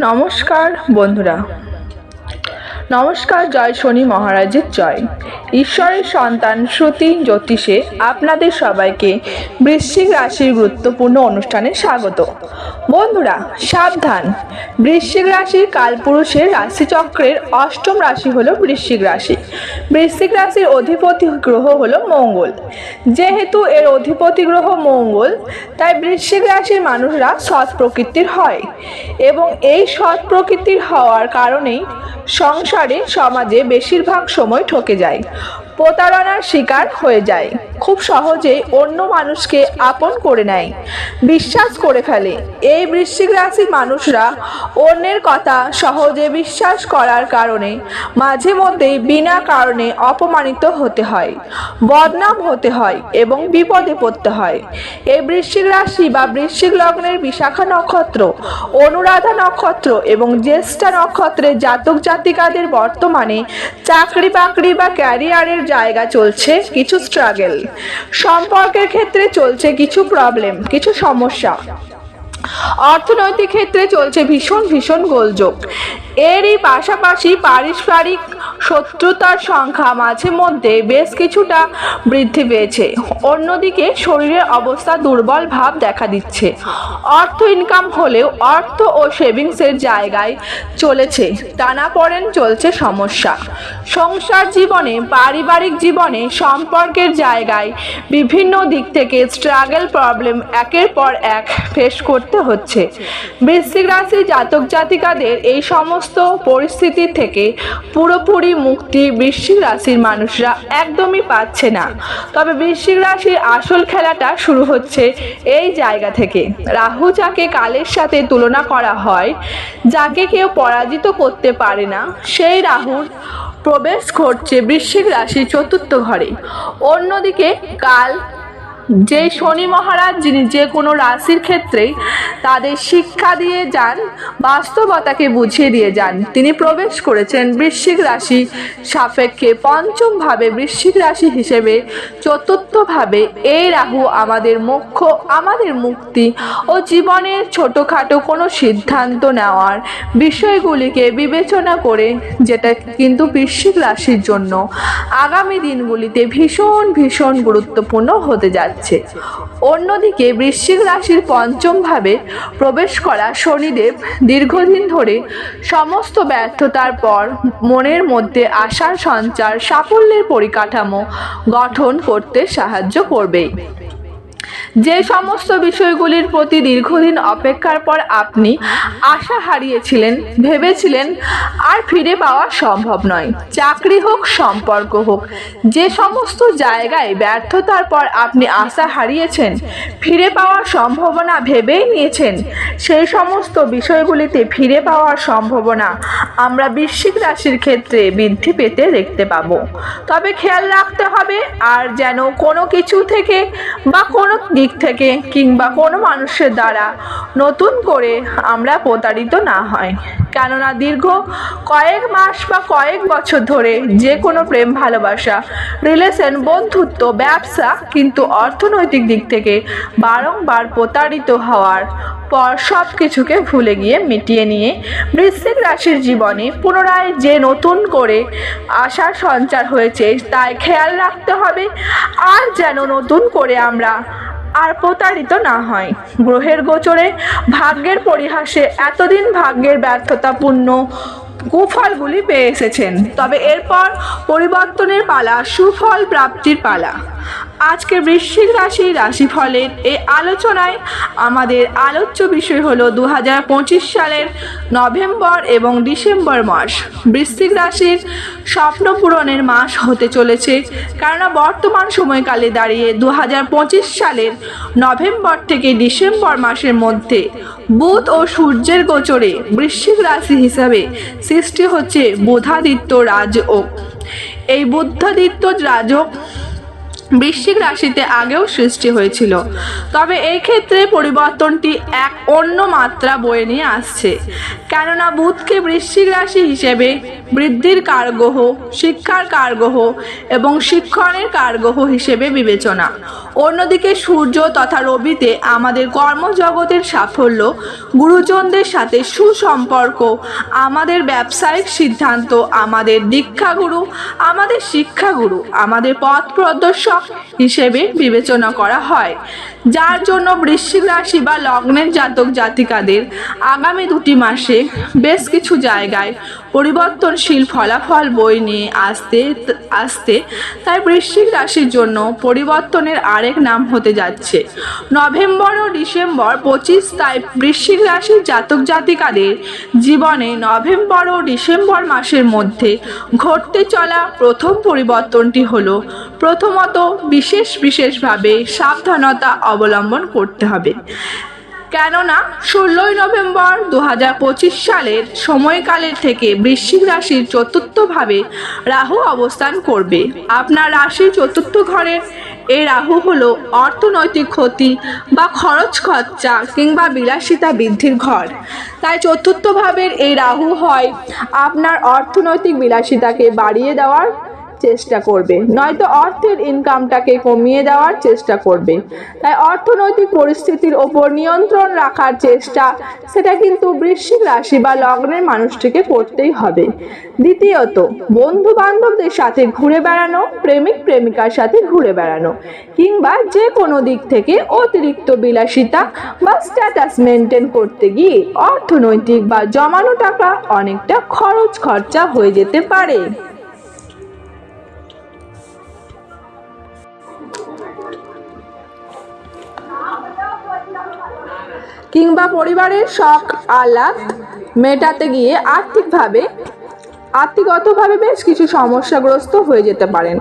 নমস্কার বন্ধুরা। নমস্কার, জয় শনি মহারাজের জয়। ঈশ্বরের সন্তান শ্রুতি জ্যোতিষে আপনাদের সবাইকে বৃশ্চিক রাশির গুরুত্বপূর্ণ অনুষ্ঠানে স্বাগত। বন্ধুরা, সাবধান। বৃশ্চিক রাশির কালপুরুষের রাশিচক্রের অষ্টম রাশি হলো বৃশ্চিক রাশি। বৃশ্চিক রাশির অধিপতি গ্রহ হলো মঙ্গল। যেহেতু এর অধিপতি গ্রহ মঙ্গল, তাই বৃশ্চিক রাশির মানুষরা সৎ প্রকৃতির হয়। এবং এই সৎ প্রকৃতির হওয়ার কারণেই সংসারে সমাজে বেশিরভাগ সময় ঠকে যায়। প্রতারণার শিকার হয়ে যায়। খুব সহজেই অন্য মানুষকে আপন করে নেয়। বিশ্বাস করে ফেলে। এই বৃশ্চিক রাশির মানুষরা অন্যের কথা সহজে বিশ্বাস করার কারণে মাঝে মধ্যেই বিনা কারণে অপমানিত হতে হয়, বদনাম হতে হয় এবং বিপদে পড়তে হয়। এই বৃশ্চিক রাশি বা বৃশ্চিক লগ্নের বিশাখা নক্ষত্র, অনুরাধা নক্ষত্র এবং জ্যেষ্ঠা নক্ষত্রের জাতক জাতিকাদের বর্তমানে চাকরি বাকরি বা ক্যারিয়ারের জায়গা চলছে কিছু স্ট্রাগল সম্পর্কের ক্ষেত্রে চলছে কিছু প্রবলেম কিছু সমস্যা। অর্থনৈতিক ক্ষেত্রে চলছে ভীষণ ভীষণ গোলযোগ। এরই পাশাপাশি পারস্পরিক শত্রুতার সংখ্যা মাঝে মধ্যে বেশ কিছুটা বৃদ্ধি পেয়েছে। অন্যদিকে শরীরের অবস্থা দুর্বল ভাব দেখা দিচ্ছে। অর্থ ইনকাম হলেও অর্থ ও সেভিংসের জায়গায় চলেছে। টানাপড়েন চলছে সমস্যা। সংসার জীবনে, পারিবারিক জীবনে, সম্পর্কের জায়গায় বিভিন্ন দিক থেকে স্ট্রাগল প্রবলেম একের পর এক ফেস করতে হচ্ছে। বৃশ্চিক রাশি জাতক জাতিকাদের এই সমস্ত পরিস্থিতি থেকে পুরোপুরি মুক্তি বৃশ্চিক রাশির মানুষরা একদমই পাচ্ছে না। তবে বৃশ্চিক রাশির আসল খেলাটা শুরু হচ্ছে এই জায়গা থেকে। রাহু যাকে কালের সাথে তুলনা করা হয়, যাকে কেউ পরাজিত করতে পারে না, সেই রাহুর প্রবেশ ঘটছে বৃশ্চিক রাশির চতুর্থ ঘরে। অন্যদিকে কাল যে শনি মহারাজ যিনি যে কোনো রাশির ক্ষেত্রেই তাদের শিক্ষা দিয়ে যান, বাস্তবতাকে বুঝিয়ে দিয়ে যান। তিনি প্রবেশ করেছেন বৃশ্চিক রাশি সাপেক্ষে পঞ্চমভাবে বৃশ্চিক রাশি হিসেবে, চতুর্থভাবে এই রাহু আমাদের মোক্ষ, আমাদের মুক্তি ও জীবনের ছোটোখাটো কোনো সিদ্ধান্ত নেওয়ার বিষয়গুলিকে বিবেচনা করে, যেটা কিন্তু বৃশ্চিক রাশির জন্য আগামী দিনগুলিতে ভীষণ ভীষণ গুরুত্বপূর্ণ হতে যাচ্ছে। অন্যদিকে বৃশ্চিক রাশির পঞ্চম ভাবে প্রবেশ করা শনিদেব দীর্ঘদিন ধরে সমস্ত ব্যর্থতার পর মনের মধ্যে আশার সঞ্চার সাফল্যের পরিকাঠামো গঠন করতে সাহায্য করবেই যে সমস্ত বিষয়গুলির প্রতি দীর্ঘদিন অপেক্ষার পর আপনি আশা হারিয়েছিলেন, ভেবেছিলেন আর ফিরে পাওয়া সম্ভব নয়। চাকরি হোক, সম্পর্ক হোক, যে সমস্ত জায়গায় ব্যর্থতার পর আপনি আশা হারিয়েছেন, ফিরে পাওয়ার সম্ভাবনা ভেবেই নিয়েছেন, সেই সমস্ত বিষয়গুলিতে ফিরে পাওয়ার সম্ভাবনা আমরা বৃশ্চিক রাশির ক্ষেত্রে বৃদ্ধি পেতে দেখতে পাবো। তবে খেয়াল রাখতে হবে, আর যেন কোনো কিছু থেকে বা কোনো দিক থেকে কিংবা কোনো মানুষের দ্বারা নতুন করে আমরা প্রতারিত না হয়। কেননা দীর্ঘ কয়েক মাস বা কয়েক বছর ধরে যে কোনো প্রেম ভালোবাসা, রিলেশন, বন্ধুত্ব, ব্যবসা কিন্তু অর্থনৈতিক দিক থেকে বারংবার প্রতারিত হওয়ার পর সব কিছুকে ভুলে গিয়ে মিটিয়ে নিয়ে বৃশ্চিক রাশির জীবনে পুনরায় যে নতুন করে আশার সঞ্চার হয়েছে তাই খেয়াল রাখতে হবে, আর যেন নতুন করে আমরা আর প্রতারিত না হয়। গ্রহের গোচরে ভাগ্যের পরিহাসে এতদিন ভাগ্যের ব্যর্থতাপূর্ণ কুফলগুলি পেয়ে এসেছেন। তবে এরপর পরিবর্তনের পালা, সুফল প্রাপ্তির পালা। আজকে বৃশ্চিক রাশি রাশিফলের এই আলোচনায় আমাদের আলোচ্য বিষয় হলো দু হাজার পঁচিশ সালের নভেম্বর এবং ডিসেম্বর মাস। বৃশ্চিক রাশির স্বপ্ন পূরণের মাস হতে চলেছে, কেননা বর্তমান সময়কালে দাঁড়িয়ে দু হাজার পঁচিশ সালের নভেম্বর থেকে ডিসেম্বর মাসের মধ্যে বুধ ও সূর্যের গোচরে বৃশ্চিক রাশি হিসাবে সৃষ্টি হচ্ছে বুধাদিত্য রাজযোগ। এই বুদ্ধাদিত্য রাজযোগ বৃশ্চিক রাশিতে আগেও সৃষ্টি হয়েছিল। তবে এই ক্ষেত্রে পরিবর্তনটি এক অন্য মাত্রা বয়ে নিয়ে আসছে। কেননা বুধকে বৃশ্চিক রাশি হিসেবে বৃদ্ধির কারগ্রহ শিক্ষার কারগ্রহ এবং শিক্ষণের কারগ্রহ হিসেবে বিবেচনা। অন্যদিকে সূর্য তথা রবিতে আমাদের কর্মজগতের সাফল্য, গুরুজনদের সাথে সুসম্পর্ক, আমাদের ব্যবসায়িক সিদ্ধান্ত, আমাদের দীক্ষাগুরু, আমাদের শিক্ষাগুরু, আমাদের পথ প্রদর্শক হিসেবে বিবেচনা করা হয়। যার জন্য বৃশ্চিক রাশি বা লগ্নের জাতক জাতিকাদের আগামী দুটি মাসে বেশ কিছু জায়গায় পরিবর্তনশীল ফলাফল বই নিয়ে আসতে আসতে তাই বৃশ্চিক রাশির জন্য পরিবর্তনের আরেক নাম হতে যাচ্ছে। নভেম্বর ও ডিসেম্বর পঁচিশ তাই বৃশ্চিক রাশির জাতক জাতিকাদের জীবনে নভেম্বর ও ডিসেম্বর মাসের মধ্যে ঘটতে চলা প্রথম পরিবর্তনটি হলো প্রথমত বিশেষ বিশেষভাবে সাবধানতা অবলম্বন করতে হবে। কেননা, ষোলোই নভেম্বর দু সালের সময়কালের থেকে বৃশ্চিক রাশির চতুর্থভাবে রাহু অবস্থান করবে। আপনার রাশির চতুর্থ ঘরের এই রাহু হলো অর্থনৈতিক ক্ষতি বা খরচ খরচা কিংবা বিলাসিতা বৃদ্ধির ঘর। তাই চতুর্থ ভাবের এই রাহু হয় আপনার অর্থনৈতিক বিলাসিতাকে বাড়িয়ে দেওয়ার চেষ্টা করবে। নয়তো অর্থের ইনকামটাকে কমিয়ে দেওয়ার চেষ্টা করবে। তাই অর্থনৈতিক পরিস্থিতির ওপর নিয়ন্ত্রণ রাখার চেষ্টা, সেটা কিন্তু বৃশ্চিক রাশি বা লগ্নের মানুষটিকে করতেই হবে। দ্বিতীয়ত বন্ধু বান্ধবদের সাথে ঘুরে বেড়ানো, প্রেমিক প্রেমিকার সাথে ঘুরে বেড়ানো, কিংবা যে কোনো দিক থেকে অতিরিক্ত বিলাসিতা বা স্ট্যাটাস মেনটেন করতে গিয়ে অর্থনৈতিক বা জমানো টাকা অনেকটা খরচ খরচা হয়ে যেতে পারে। কিংবা পরিবারের শখ আহ্লাদ মেটাতে গিয়ে আর্থিকভাবে, আর্থিকগতভাবে বেশ কিছু সমস্যাগ্রস্ত হয়ে যেতে পারেন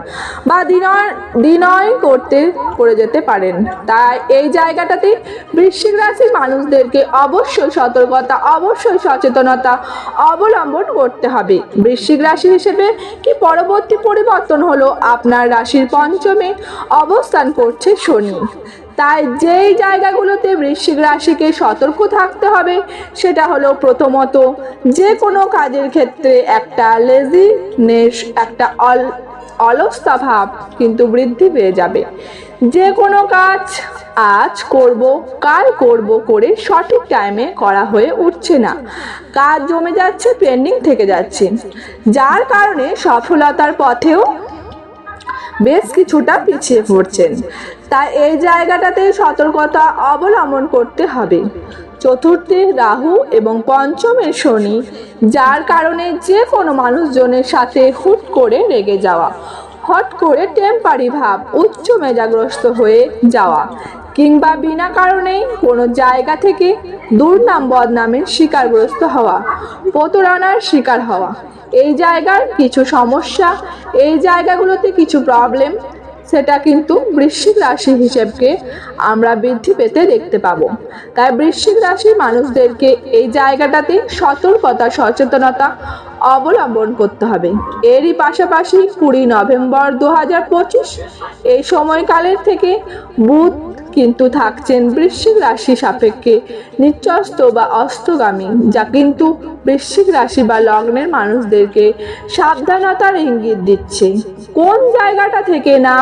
বা দিনয় দিনয় করতে, করে যেতে পারেন। তাই এই জায়গাটাতে বৃশ্চিক রাশির মানুষদেরকে অবশ্যই সতর্কতা, অবশ্যই সচেতনতা অবলম্বন করতে হবে। বৃশ্চিক রাশি হিসেবে কি পরবর্তী পরিবর্তন হলো? আপনার রাশির পঞ্চমে অবস্থান করছে শনি। তাই যেই জায়গাগুলোতে বৃশ্চিক রাশিকে সতর্ক থাকতে হবে, সেটা হলো প্রথমত যে কোনো কাজের ক্ষেত্রে একটা লেজিনেস একটা অল, অলস্তা ভাব কিন্তু বৃদ্ধি পেয়ে যাবে। যে কোনো কাজ আজ করব, কাল করব করে সঠিক টাইমে করা হয়ে উঠছে না। কাজ জমে যাচ্ছে পেন্ডিং থেকে যাচ্ছে। যার কারণে সফলতার পথেও বেশ কিছুটা পিছিয়ে পড়ছেন। তাই এই জায়গাটাতে সতর্কতা অবলম্বন করতে হবে। চতুর্থে রাহু এবং পঞ্চমে শনি, যার কারণে যে কোনো মানুষজনের সাথে হুট করে রেগে যাওয়া, হট করে টেম্পারি ভাব, উচ্চ মেজাগ্রস্ত হয়ে যাওয়া কিংবা বিনা কারণেই কোনো জায়গা থেকে দুর্নাম বদনামের শিকারগ্রস্ত হওয়া, প্রতারণার শিকার হওয়া। এই জায়গার কিছু সমস্যা, এই জায়গাগুলোতে কিছু প্রবলেম সেটা কিন্তু বৃশ্চিক রাশি হিসেবকে আমরা বৃদ্ধি পেতে দেখতে পাবো। তাই বৃশ্চিক রাশির মানুষদেরকে এই জায়গাটাতে সতর্কতা, সচেতনতা অবলম্বন করতে হবে। এরই পাশাপাশি কুড়ি নভেম্বর দু হাজার পঁচিশ, এই সময়কালের থেকে বুধ কিন্তু থাকছেন বৃশ্চিক রাশি সাপেক্ষে নিচস্ত বা অস্তগামী যা কিন্তু বৃশ্চিক রাশি বা লগ্নের মানুষদেরকে সাবধানতার ইঙ্গিত দিচ্ছে। কোন জায়গাটা থেকে না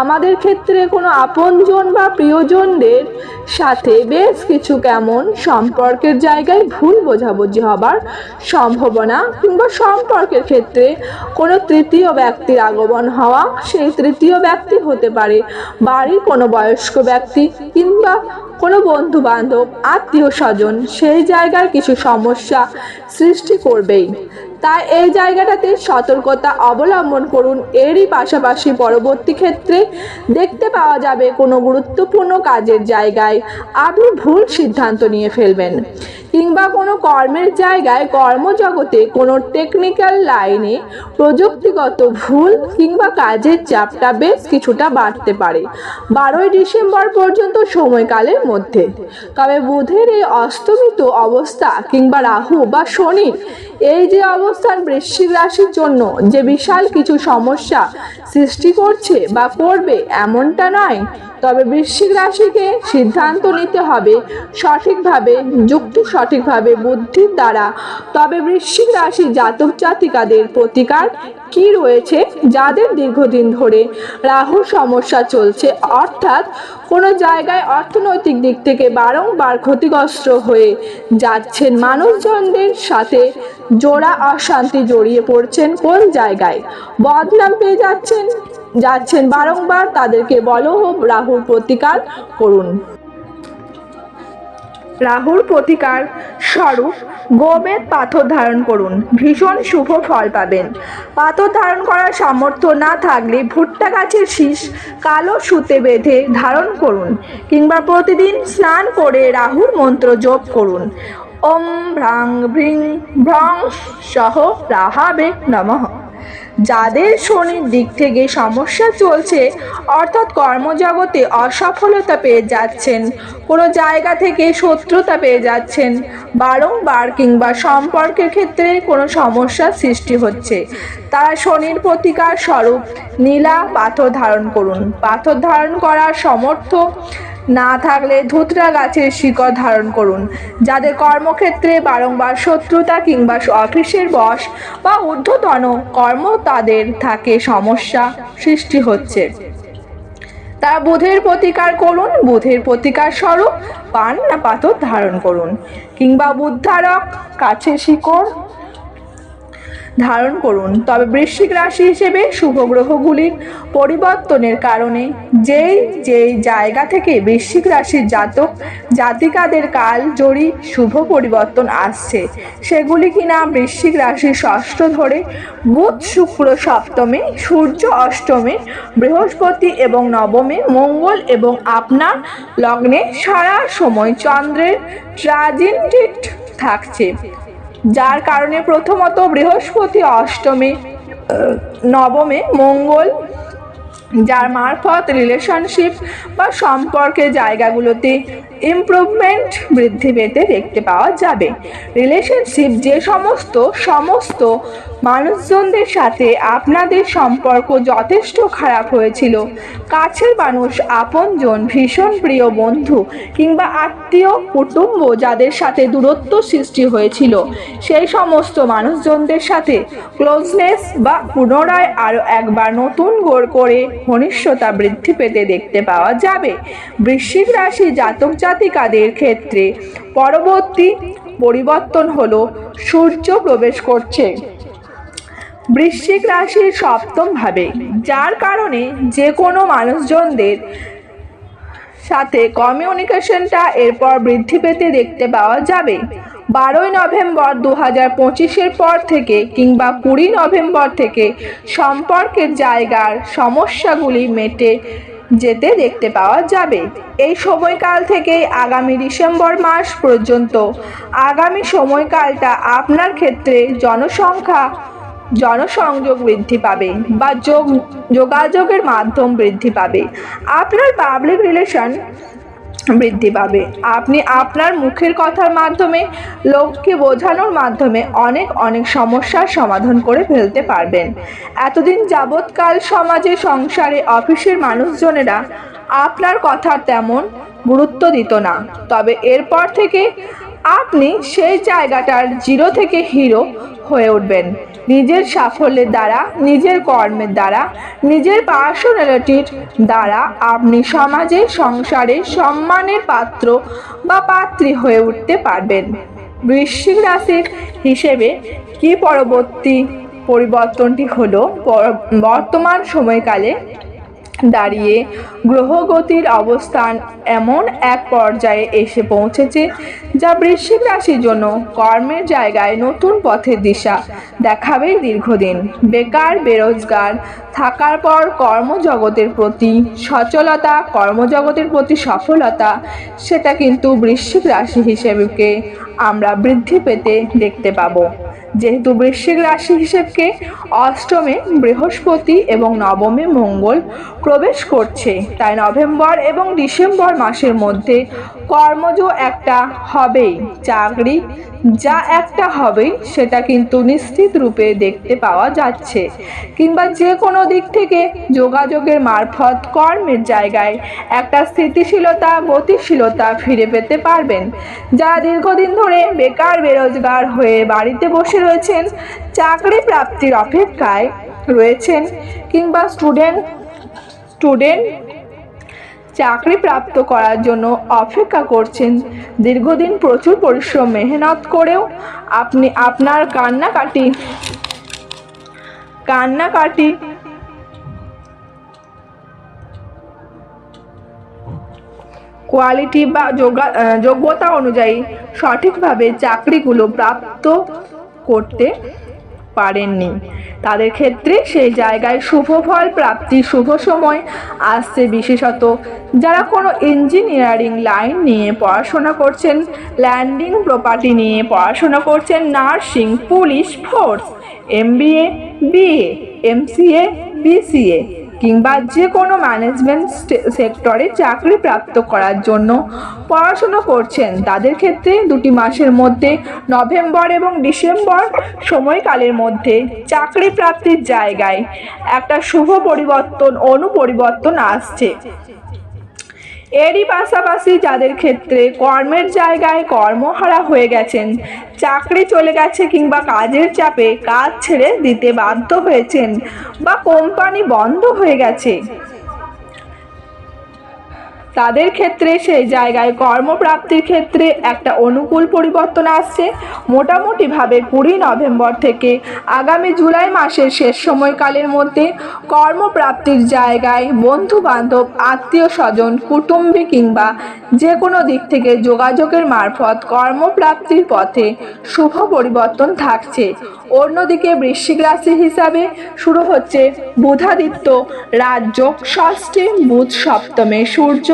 আমাদের ক্ষেত্রে কোনো আপনজন বা প্রিয়জনদের সাথে বেশ কিছু কেমন সম্পর্কের জায়গায় ভুল বোঝাবুঝি হবার সম্ভাবনা কিংবা সম্পর্কের ক্ষেত্রে কোনো তৃতীয় ব্যক্তির আগমন হওয়া, সেই তৃতীয় ব্যক্তি হতে পারে বাড়ির কোনো বয়স্ক ব্যক্তি কিংবা কোনো বন্ধু বান্ধব আত্মীয় স্বজন সেই জায়গার কিছু সমস্যা সৃষ্টি করবেই। তাই এই জায়গাটাতে সতর্কতা অবলম্বন করুন। এরই পাশাপাশি পরবর্তী ক্ষেত্রে দেখতে পাওয়া যাবে কোনো গুরুত্বপূর্ণ কাজের জায়গায় আপনি ভুল সিদ্ধান্ত নিয়ে ফেলবেন। কিংবা কোনো কর্মের জায়গায় কর্মজগতে কোনো টেকনিক্যাল লাইনে প্রযুক্তিগত ভুল কিংবা কাজের চাপটা বেশ কিছুটা বাড়তে পারে। বারোই ডিসেম্বর পর্যন্ত সময়কালের মধ্যে। তবে বুধের এই অস্তমিত অবস্থা কিংবা রাহু বা শনির, এই যে অবস্থান বৃশ্চিক রাশির জন্য যে বিশাল কিছু সমস্যা সৃষ্টি করছে বা করবে এমনটা নয়। তবে বৃশ্চিক রাশিকে সিদ্ধান্ত নিতে হবে সঠিকভাবে, যুক্তি সঠিকভাবে বুদ্ধির দ্বারা। তবে বৃশ্চিক রাশি জাতক জাতিকাদের প্রতিকার কি রয়েছে যাদের দীর্ঘদিন ধরে রাহুর সমস্যা চলছে? অর্থাৎ কোনো জায়গায় অর্থনৈতিক দিক থেকে বারংবার ক্ষতিগ্রস্ত হয়ে যাচ্ছেন মানুষজনদের সাথে জোড়া অশান্তি জড়িয়ে পড়ছেন কোন জায়গায়? বদনাম পেয়ে যাচ্ছেন যাচ্ছেন বারংবার। তাদেরকে বলো রাহুর প্রতিকার করুন। রাহুর প্রতিকার স্বরূপ গোমেদ পাথর ধারণ করুন। ভীষণ শুভ ফল পাবেন। পাথর ধারণ করার সামর্থ্য না থাকলে ভুট্টা গাছের শীষ কালো সুতে বেঁধে ধারণ করুন কিংবা প্রতিদিন স্নান করে রাহুর মন্ত্র জপ করুন। ওম ভ্রাং ভ্রিং ভ্রং সহ রাহাবে নমঃ। যাদের শনির দিক থেকে সমস্যা চলছে, অর্থাৎ কর্মজগতে অসফলতা পেয়ে যাচ্ছেন, কোনো জায়গা থেকে শত্রুতা পেয়ে যাচ্ছেন, বারংবার কিংবা সম্পর্কের ক্ষেত্রে কোনো সমস্যার সৃষ্টি হচ্ছে। তারা শনির প্রতিকার স্বরূপ নীলা পাথর ধারণ করুন। পাথর ধারণ করার সমর্থ না থাকলে ধুতরা গাছের শিকড় ধারণ করুন। যাদের কর্মক্ষেত্রে বারংবার শত্রুতা কিংবা অফিসের বস বা ঊর্ধ্বতন কর্ম তাদের থাকে সমস্যা সৃষ্টি হচ্ছে। তারা বুধের প্রতিকার করুন, বুধের প্রতিকার স্বরূপ পান না পাথর ধারণ করুন। কিংবা বুদ্ধারক কাছে শিকড় ধারণ করুন। তবে বৃশ্চিক রাশি হিসেবে শুভ গ্রহগুলির পরিবর্তনের কারণে যেই যেই জায়গা থেকে বৃশ্চিক রাশির জাতক, জাতিকাদের কাল জড়ি শুভ পরিবর্তন আসছে। সেগুলি কিনা বৃশ্চিক রাশির ষষ্ঠ ধরে বুধ, শুক্র, সপ্তমে, সূর্য, অষ্টমে, বৃহস্পতি এবং নবমে, মঙ্গল এবং আপনার লগ্নে সারা সময় চন্দ্রের ট্রাজিনটিট থাকছে। যার কারণে প্রথমত বৃহস্পতি অষ্টমী নবমে মঙ্গল যার মারফত রিলেশনশিপ বা সম্পর্কের জায়গাগুলোতে ইমপ্রুভমেন্ট বৃদ্ধি পেতে দেখতে পাওয়া যাবে। রিলেশনশিপ যে সমস্ত সমস্ত মানুষজনদের সাথে আপনাদের সম্পর্ক যথেষ্ট খারাপ হয়েছিল। কাছের মানুষ, আপনজন, ভীষণ প্রিয় বন্ধু কিংবা আত্মীয়, কুটুম্ব যাদের সাথে দূরত্ব সৃষ্টি হয়েছিল, সেই সমস্ত মানুষজনদের সাথে ক্লোজনেস বা পুনরায় আরও একবার নতুন গড় করে ঘনিষ্ঠতা বৃদ্ধি পেতে দেখতে পাওয়া যাবে। বৃশ্চিক রাশি জাতক জাতিকাদের ক্ষেত্রে পরবর্তী পরিবর্তন হলো সূর্য প্রবেশ করছে। বৃশ্চিক রাশির সপ্তম ভাবে, যার কারণে যে কোনো মানুষজনদের সাথে কমিউনিকেশনটা এরপর বৃদ্ধি পেতে দেখতে পাওয়া যাবে। বারোই নভেম্বর দু হাজার পঁচিশের পর থেকে কিংবা কুড়ি নভেম্বর থেকে সম্পর্কের জায়গার সমস্যাগুলি মেটে যেতে দেখতে পাওয়া যাবে। এই সময়কাল থেকে আগামী ডিসেম্বর মাস পর্যন্ত আগামী সময়কালটা আপনার ক্ষেত্রে জনসংখ্যা, জনসংযোগ বৃদ্ধি পাবে বা যোগ, যোগাযোগের মাধ্যম বৃদ্ধি পাবে। আপনার পাবলিক রিলেশন বৃদ্ধি পাবে। আপনি আপনার মুখের কথার মাধ্যমে, লোককে বোঝানোর মাধ্যমে অনেক অনেক সমস্যার সমাধান করে ফেলতে পারবেন। এতদিন যাবৎকাল সমাজে, সংসারে, অফিসের মানুষজনেরা আপনার কথা তেমন গুরুত্ব দিত না। তবে এরপর থেকে আপনি সেই জায়গাটার জিরো থেকে হিরো হয়ে উঠবেন। নিজের সাফল্যের দ্বারা, নিজের কর্মের দ্বারা, নিজের পার্সোনালিটির দ্বারা আপনি সমাজে সংসারে সম্মানের পাত্র বা পাত্রী হয়ে উঠতে পারবেন। বৃশ্চিক রাশির হিসেবে কি পরবর্তী পরিবর্তনটি হলো? বর্তমান সময়কালে দাঁড়িয়ে গ্রহগতির অবস্থান এমন এক পর্যায়ে এসে পৌঁছেছে যা বৃশ্চিক রাশির জন্য কর্মের জায়গায় নতুন পথের দিশা দেখাবে দীর্ঘদিন। বেকার, বেরোজগার, থাকার পর কর্মজগতের প্রতি সচলতা, কর্মজগতের প্রতি সফলতা, সেটা কিন্তু বৃশ্চিক রাশি হিসেবেকে আমরা বৃদ্ধি পেতে দেখতে পাবো। যেহেতু বৃশ্চিক রাশি হিসেবকে অষ্টমে বৃহস্পতি এবং নবমে মঙ্গল প্রবেশ করছে। তাই নভেম্বর এবং ডিসেম্বর মাসের মধ্যে কর্মজ একটা হবেই, চাকরি যা একটা হবেই, সেটা কিন্তু নিশ্চিত রূপে দেখতে পাওয়া যাচ্ছে। কিংবা যে কোনো দিক থেকে যোগাযোগের মারফত কর্মের জায়গায় একটা স্থিতিশীলতা, গতিশীলতা ফিরে পেতে পারবেন যারা দীর্ঘদিন ধরে বেকার, বেরোজগার হয়ে বাড়িতে বসে রয়েছেন চাকরি প্রাপ্তির অপেক্ষায় রয়েছেন কিংবা স্টুডেন্ট স্টুডেন্ট চাকরি প্রাপ্ত করার জন্য অপেক্ষা করছেন। দীর্ঘদিন প্রচুর পরিশ্রম, মেহনত করেও আপনি, আপনার কান্নাকাটি কান্নাকাটি কোয়ালিটি বা যোগা যোগ্যতা অনুযায়ী সঠিকভাবে চাকরিগুলো প্রাপ্ত করতে পারেননি। তাদের ক্ষেত্রে সেই জায়গায় শুভ ফল, প্রাপ্তি, শুভ সময় আসছে বিশেষত। যারা কোনো ইঞ্জিনিয়ারিং লাইন নিয়ে পড়াশোনা করছেন ল্যান্ডিং প্রপার্টি নিয়ে পড়াশোনা করছেন nursing police force MBA BA MCA BCA কিংবা যে কোনো ম্যানেজমেন্ট সেক্টরে চাকরি প্রাপ্ত করার জন্য পড়াশুনো করছেন, তাদের ক্ষেত্রে দুটি মাসের মধ্যে নভেম্বর এবং ডিসেম্বর সময়কালের মধ্যে চাকরি প্রাপ্তির জায়গায় একটা শুভ পরিবর্তন, অনুপরিবর্তন আসছে। এরই পাশাপাশি যাদের ক্ষেত্রে কর্মের জায়গায় কর্মহারা হয়ে গেছেন, চাকরি চলে গেছে কিংবা কাজের চাপে কাজ ছেড়ে দিতে বাধ্য হয়েছেন বা কোম্পানি বন্ধ হয়ে গেছে। তাদের ক্ষেত্রে সেই জায়গায় কর্মপ্রাপ্তির ক্ষেত্রে একটা অনুকূল পরিবর্তন আসছে। মোটামুটিভাবে কুড়ি নভেম্বর থেকে আগামী জুলাই মাসের শেষ সময়কালের মধ্যে কর্মপ্রাপ্তির জায়গায় বন্ধু বান্ধব আত্মীয় স্বজন কুটুম্বী কিংবা যে কোনো দিক থেকে যোগাযোগের মারফত কর্মপ্রাপ্তির পথে শুভ পরিবর্তন থাকছে। অন্যদিকে বৃশ্চিক রাশি হিসাবে শুরু হচ্ছে বুধাদিত্য রাজ্য ষষ্ঠে বুধ সপ্তমে সূর্য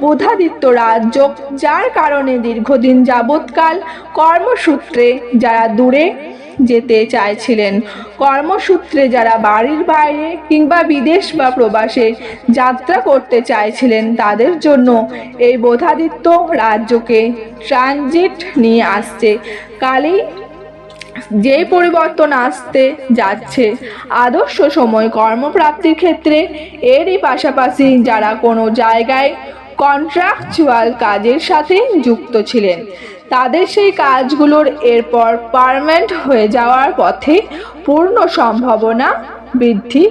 বুধাদিত্য রাজ্য, যার কারণে দীর্ঘদিন যাবৎকাল কর্মসূত্রে যারা দূরে যেতে চাইছিলেন, কর্মসূত্রে যারা বাড়ির বাইরে কিংবা বিদেশ বা প্রবাসে যাত্রা করতে চাইছিলেন, তাদের জন্য এই বোধাদিত্য রাজ্যকে ট্রানজিট নিয়ে আসছে। কালেই যে পরিবর্তন আসতে যাচ্ছে, আদর্শ সময় কর্মপ্রাপ্তির ক্ষেত্রে এরই পাশাপাশি যারা কোনো জায়গায় কন্ট্রাকচুয়াল কাজের সাথে যুক্ত ছিলেন। তাদের সেই কাজগুলোর এরপর পারমানেন্ট হয়ে যাওয়ার পথে পূর্ণ সম্ভাবনা বৃদ্ধি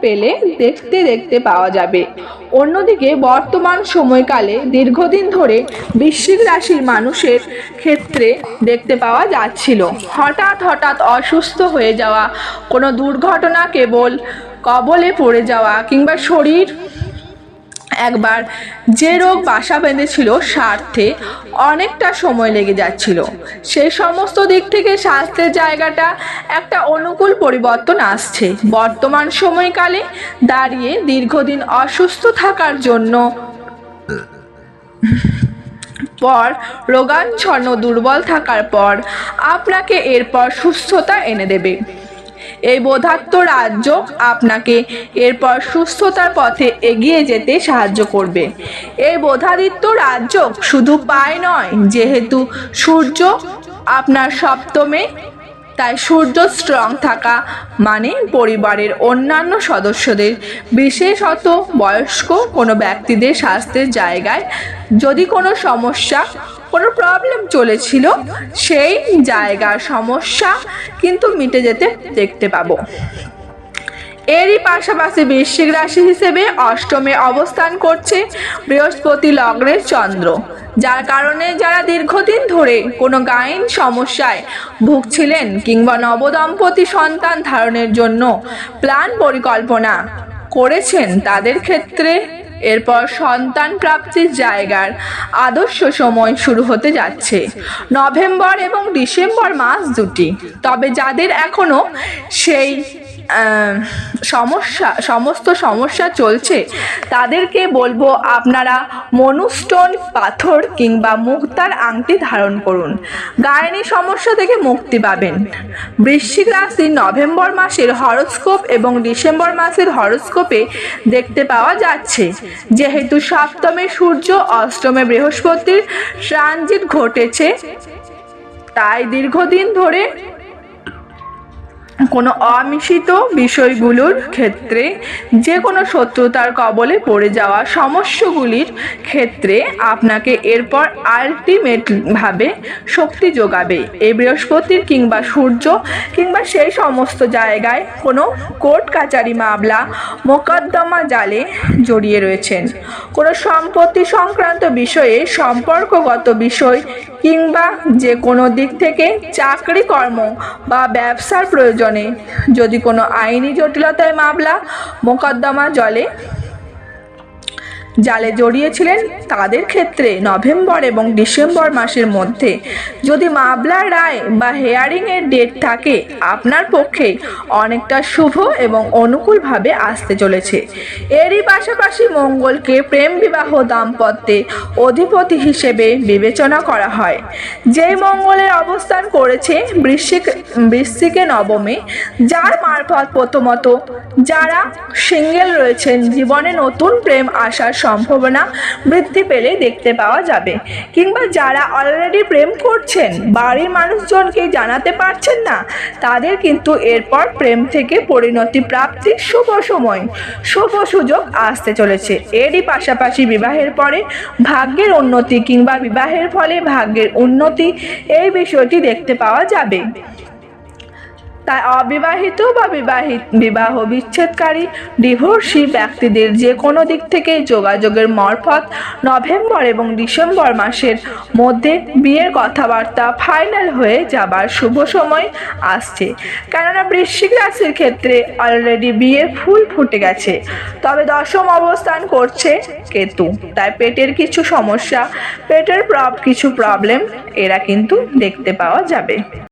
পেলে দেখতে দেখতে পাওয়া যাবে। অন্যদিকে বর্তমান সময়কালে দীর্ঘদিন ধরে বৃশ্চিক রাশির মানুষের ক্ষেত্রে দেখতে পাওয়া যাচ্ছিল। হঠাৎ হঠাৎ অসুস্থ হয়ে যাওয়া, কোনো দুর্ঘটনা কেবল কবলে পড়ে যাওয়া কিংবা শরীর একবার যে রোগ বাসা বেঁধেছিল স্বার্থে অনেকটা সময় লেগে যাচ্ছিল। সেই সমস্ত দিক থেকে স্বাস্থ্যের জায়গাটা একটা অনুকূল পরিবর্তন আসছে। বর্তমান সময়কালে দাঁড়িয়ে দীর্ঘদিন অসুস্থ থাকার জন্য পর রোগাচ্ছন্ন দুর্বল থাকার পর আপনাকে এরপর সুস্থতা এনে দেবে। এই বোধাত্ম রাজ্য আপনাকে এরপর সুস্থতার পথে এগিয়ে যেতে সাহায্য করবে। এই বোধাদিত্য রাজ্য শুধু পায় নয়, যেহেতু সূর্য আপনার সপ্তমে, তাই সূর্য স্ট্রং থাকা মানে পরিবারের অন্যান্য সদস্যদের, বিশেষত বয়স্ক কোনো ব্যক্তিদের স্বাস্থ্যের জায়গায় যদি কোনো সমস্যা কোনো প্রবলেম চলেছিল, সেই জায়গার সমস্যা কিন্তু মিটে যেতে দেখতে পাবো। এরই পাশাপাশি বৃশ্চিক রাশি হিসেবে অষ্টমে অবস্থান করছে বৃহস্পতি লগ্নের চন্দ্র, যার কারণে যারা দীর্ঘদিন ধরে কোনো গাইন সমস্যায় ভুগছিলেন কিংবা নবদম্পতি সন্তান ধারণের জন্য প্ল্যান পরিকল্পনা করেছেন, তাদের ক্ষেত্রে এরপর সন্তান প্রাপ্তির জায়গার আদর্শ সময় শুরু হতে যাচ্ছে। নভেম্বর এবং ডিসেম্বর মাস দুটি। তবে যাদের এখনও সেই সমস্যা, সমস্ত সমস্যা চলছে। তাদেরকে বলব আপনারা মনুস্টোন পাথর কিংবা মুক্তার আংটি ধারণ করুন। গায়নী সমস্যা থেকে মুক্তি পাবেন। বৃশ্চিক রাশি নভেম্বর মাসের হরস্কোপ এবং ডিসেম্বর মাসের হরস্কোপে দেখতে পাওয়া যাচ্ছে, যেহেতু সপ্তমে সূর্য, অষ্টমে বৃহস্পতির ট্রানজিট ঘটেছে। তাই দীর্ঘদিন ধরে কোনো অমিশ্রিত বিষয়গুলোর ক্ষেত্রে যে কোনো শত্রুতার কবলে পড়ে যাওয়া সমস্যাগুলির ক্ষেত্রে আপনাকে এরপর আলটিমেটভাবে শক্তি যোগাবে। এই বৃহস্পতির কিংবা সূর্য কিংবা সেই সমস্ত জায়গায় কোনো কোর্ট কাচারি মামলা, মোকদ্দমা জালে জড়িয়ে রয়েছেন। কোনো সম্পত্তি সংক্রান্ত বিষয়ে সম্পর্কগত বিষয় কিংবা যে কোনো দিক থেকে চাকরি কর্ম বা ব্যবসার প্রয়োজনে যদি কোনো আইনি জটিলতায় মামলা মোকদ্দমা জলে জালে জড়িয়েছিলেন তাদের ক্ষেত্রে নভেম্বর এবং ডিসেম্বর মাসের মধ্যে। যদি মামলার রায় বা হেয়ারিংয়ের ডেট থাকে, আপনার পক্ষে অনেকটা শুভ এবং অনুকূলভাবে আসতে চলেছে। এরই পাশাপাশি মঙ্গলকে প্রেম বিবাহ দাম্পত্যে অধিপতি হিসেবে বিবেচনা করা হয়। যেই মঙ্গলের অবস্থান করেছে বৃশ্চিক, বৃশ্চিকে নবমে, যার মারফত প্রথমত যারা সিঙ্গেল রয়েছেন, জীবনে নতুন প্রেম আসার সম্ভাবনা বৃদ্ধি পেলে দেখতে পাওয়া যাবে। কিংবা যারা অলরেডি প্রেম করছেন, বাড়ির মানুষজনকে জানাতে পারছেন না, তাদের কিন্তু এরপর প্রেম থেকে পরিণতি প্রাপ্তির শুভ সময়, শুভ সুযোগ আসতে চলেছে। এরই পাশাপাশি বিবাহের পরে ভাগ্যের উন্নতি কিংবা বিবাহের ফলে ভাগ্যের উন্নতি এই বিষয়টি দেখতে পাওয়া যাবে। তাই অবিবাহিত বা বিবাহিত, বিবাহ বিচ্ছেদকারী, ডিভোর্সি ব্যক্তিদের যে কোনো দিক থেকে যোগাযোগের মারফত নভেম্বর এবং ডিসেম্বর মাসের মধ্যে বিয়ের কথাবার্তা ফাইনাল হয়ে যাবার শুভ সময় আসছে। কেননা বৃশ্চিক রাশির ক্ষেত্রে অলরেডি বিয়ের ফুল ফুটে গেছে। তবে দশম অবস্থান করছে কেতু। তাই পেটের কিছু সমস্যা, পেটের কিছু প্রবলেম এরা কিন্তু দেখতে পাওয়া যাবে।